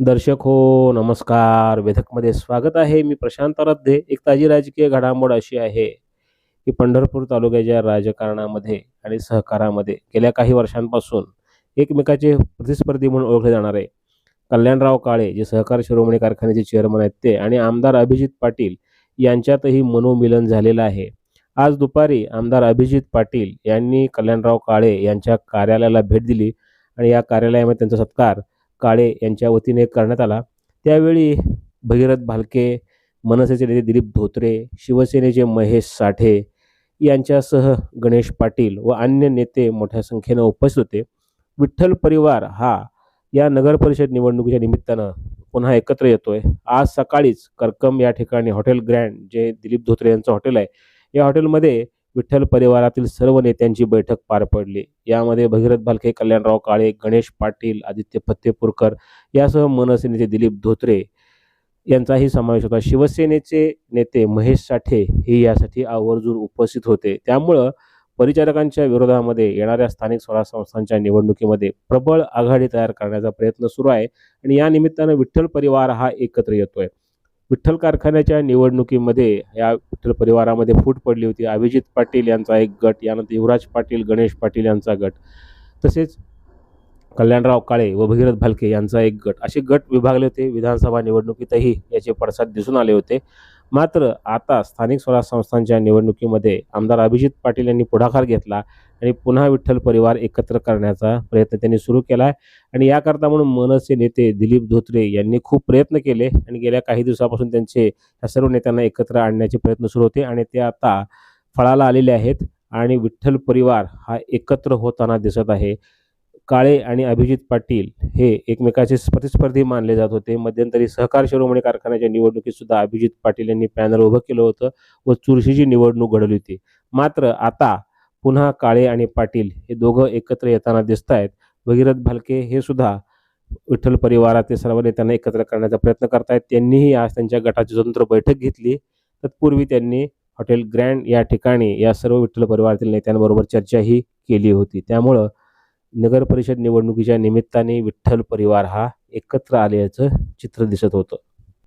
दर्शक हो नमस्कार. वेधकमध्ये स्वागत आहे. मी प्रशांत रद्दे एक ताजी राजकीय घडामोड अशी आहे की पंढरपूर तालुक्याच्या राजकारणामध्ये आणि सहकारामध्ये गेल्या काही वर्षांपासून एकमेकाचे प्रतिस्पर्धी म्हणून ओळखले जाणारे कल्याणराव काळे जे सहकार शिरोमणी कारखान्याचे चेअरमन आहेत ते आणि आमदार अभिजित पाटील यांच्यातही मनोमिलन झालेलं आहे. आज दुपारी आमदार अभिजित पाटील यांनी कल्याणराव काळे यांच्या कार्यालयाला भेट दिली आणि या कार्यालयामध्ये त्यांचा सत्कार काळे यांच्या वतीने करण्यात आला. त्यावेळी भगीरथ भालके मनसेचे नेते दिलीप धोत्रे शिवसेनेचे महेश साठे यांच्यासह गणेश पाटील व अन्य नेते मोठ्या संख्येनं उपस्थित होते. विठ्ठल परिवार हा या नगर परिषद निवडणुकीच्या निमित्तानं पुन्हा एकत्र येतोय. आज सकाळीच करकम या ठिकाणी हॉटेल ग्रँड जे दिलीप धोत्रे यांचं हॉटेल आहे या हॉटेलमध्ये विठ्ठल परिवारातील सर्व नेत्यांची बैठक पार पडली. यामध्ये भगीरथ भालके कल्याणराव काळे गणेश पाटील आदित्य फत्तेपूरकर यासह मनसे नेते दिलीप धोत्रे यांचाही समावेश होता. शिवसेनेचे नेते महेश साठे हे यासाठी आवर्जून उपस्थित होते. त्यामुळं परिचारकांच्या विरोधामध्ये येणाऱ्या स्थानिक स्वराज संस्थांच्या निवडणुकीमध्ये प्रबळ आघाडी तयार करण्याचा प्रयत्न सुरू आहे आणि या निमित्तानं विठ्ठल परिवार हा एकत्र येतोय. विठ्ठल कारखान्याच्या निवडणुकीमध्ये या विठ्ठल परिवारामध्ये फूट पडली होती. अभिजित पाटील यांचा एक गट यानंतर युवराज पाटील गणेश पाटील यांचा गट तसेच कल्याणराव काळे व भगीरथ भालके यांचा एक गट. असे गट विभागले होते. विधानसभा निवडणुकीतही याचे पडसाद दिसून आले होते. मात्र आता स्थानिक स्वराज संस्थांच्या निवडणुकीमध्ये आमदार अभिजित पाटील यांनी पुढाकार घेतला आणि पुन्हा विठ्ठल परिवार एकत्र करण्याचा प्रयत्न त्यांनी सुरू केला आहे. आणि याकरता म्हणून मनसे नेते दिलीप धोत्रे यांनी खूप प्रयत्न केले आणि गेल्या काही दिवसापासून त्यांचे या सर्व नेत्यांना एकत्र आणण्याचे प्रयत्न सुरू होते आणि ते आता फळाला आलेले आहेत आणि विठ्ठल परिवार हा एकत्र होताना दिसत आहे. काळे आणि अभिजित पाटील हे एकमेकाचे प्रतिस्पर्धी मानले जात होते. मध्यंतरी सहकार शिरोमणी कारखान्याच्या निवडणुकीत सुद्धा अभिजित पाटील यांनी पॅनल उभं केलं होतं व चुरशीची निवडणूक घडवली होती. मात्र आता पुन्हा काळे आणि पाटील हे दोघं एकत्र येताना दिसत आहेत भगीरथ भालके हे सुद्धा विठ्ठल परिवारातील सर्व नेत्यांना एकत्र करण्याचा प्रयत्न करतायत. त्यांनीही आज त्यांच्या गटाची स्वतंत्र बैठक घेतली. तत्पूर्वी त्यांनी हॉटेल ग्रँड या ठिकाणी या सर्व विठ्ठल परिवारातील नेत्यांबरोबर चर्चाही केली होती. त्यामुळं नगरपरिषद निवडणुकीच्या निमित्ताने विठ्ठल परिवार हा एकत्र आल्याचं चित्र दिसत होतं.